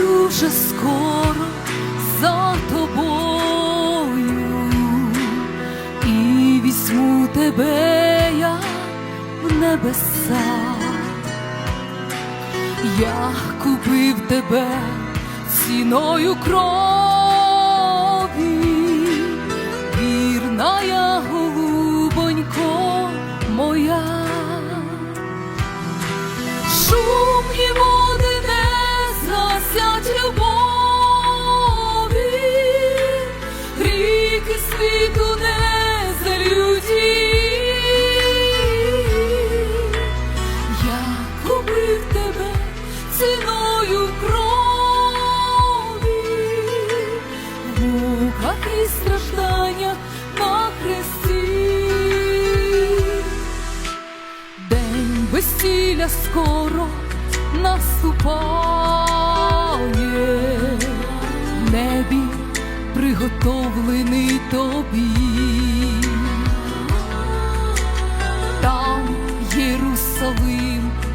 Вже скоро за тобою, і візьму тебе я в небеса. Я купив тебе ціною крові, вірна я купив тебе ціною крові, в муках і стражданнях на хресті. День безціля скоро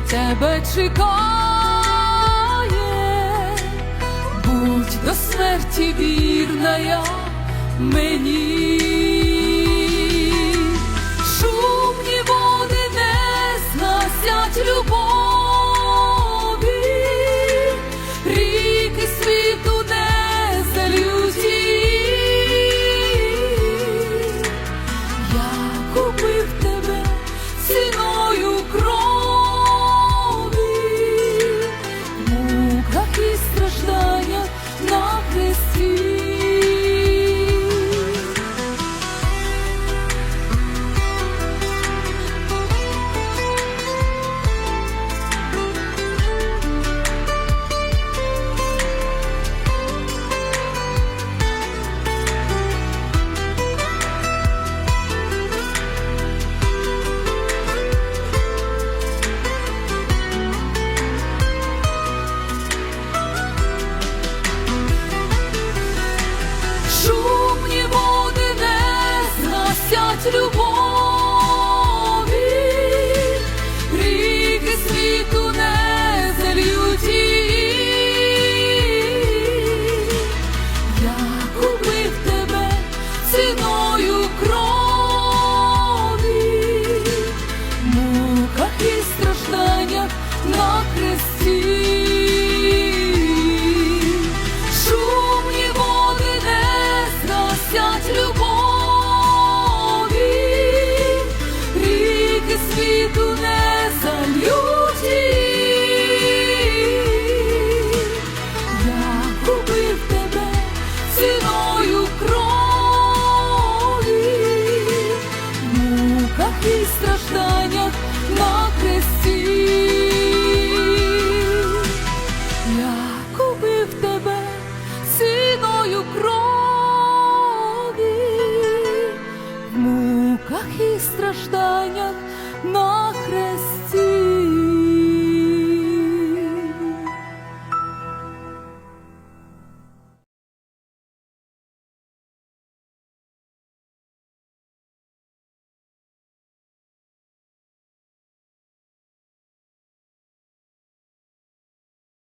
тебе чекає, будь до смерті вірна я мені. Шумні води не згасять любові, fico на хресті. Я купив тебе ціною крові, в муках і стражданнях